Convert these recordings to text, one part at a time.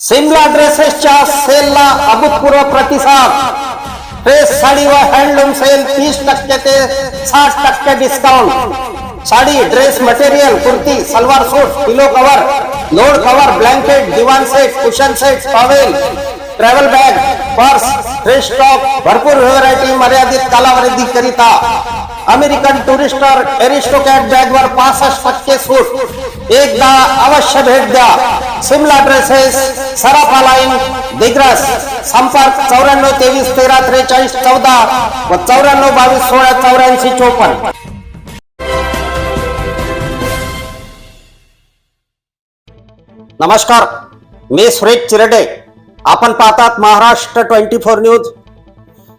सिमला ड्रेसेसच्या सेलला अभूतपूर्व प्रतिसाद. ड्रेस साडी व हँडलूम सेल तीस टक्के ते साठ टक्के discount sari dress material kurti salwar suit pillow cover load cover blanket दिवान set cushion set towel travel bag purse dress stock भरपूर व्हरायटी मर्यादित कालावधी करिता. अमेरिकन टुरिस्टर एरिस्टोकॅट बॅगवर पासष्ट टक्के सूट। एकदा अवश्य भेट द्या। सिमला ड्रेसेस सराफा लाईन दिग्रस संपर्क चौऱ्याण्णव तेवीस तेरा त्रेचाळीस चौदा व चौऱ्याण्णव बावीस सोळा चौऱ्याऐंशी चोपन्न. नमस्कार मी सुरेश चिरडे. आपण पाहतात महाराष्ट्र ट्वेंटी फोर न्यूज.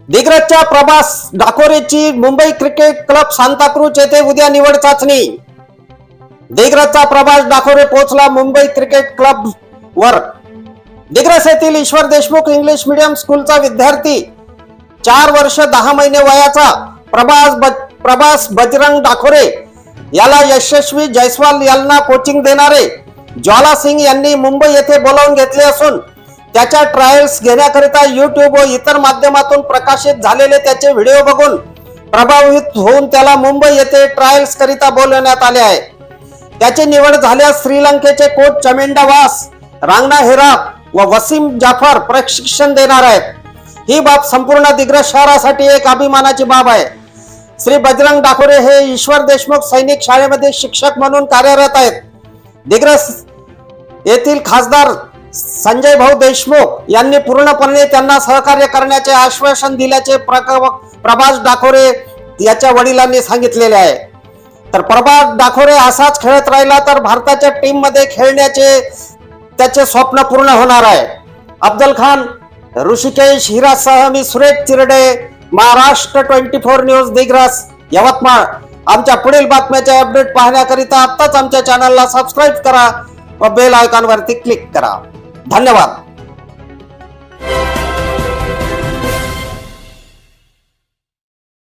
दिग्रजच्या प्रभास डाकोरेची मुंबई क्रिकेट क्लब सांताक्रूज येथे उद्या निवड चाचणी. दिग्रजचा प्रभास डाकोरे पोहोचला मुंबई क्रिकेट क्लब वर. दिग्रस येथील ईश्वर देशमुख इंग्लिश मीडियम स्कूलचा विद्यार्थी. चार वर्ष दहा महिने वयाचा प्रभास बज प्रभास बजरंग डाकोरे. याला यशस्वी जयस्वाल यांना कोचिंग देणारे. ज्वाला सिंग यांनी मुंबई येथे बोलावून घेतले असून त्याच्या ट्रायल्स घेण्याकरिता युट्यूब व इतर माध्यमातून प्रकाशित झालेले त्याचे व्हिडिओ बघून प्रभावित होऊन त्याला मुंबई येथे ट्रायल्स करिता बोलवण्यात आले आहे. त्याची निवड झाल्यास श्रीलंकेचे कोच चमेंडा वास रांगणा हेराप व वसीम जाफर प्रशिक्षण देणार आहेत. ही बाब संपूर्ण दिग्रज शहरासाठी एक अभिमानाची बाब आहे. श्री बजरंग डाकोरे हे ईश्वर देशमुख सैनिक शाळेमध्ये शिक्षक म्हणून कार्यरत आहेत. दिग्रस येथील खासदार संजय भाऊ देशमुख यांनी पूर्णपणे त्यांना सहकार्य करण्याचे आश्वासन दिल्याचे प्रक- प्रभास डाकोरे याच्या वडिलांनी सांगितलेले आहे. तर प्रभास डाखोरे असाच खेळत राहिला तर भारताच्या टीममध्ये खेळण्याचे त्याचे स्वप्न पूर्ण होणार आहे. अफजल खान ऋषिकेश हिरासह मी Suresh Chirde Maharashtra twenty four news Digras Yavatmal. आमच्या पुढील बातम्याचे अपडेट पाहण्याकरिता आत्ताच आमच्या चॅनलला सबस्क्राईब करा व बेल आयकॉनवरती क्लिक करा. धन्यवाद.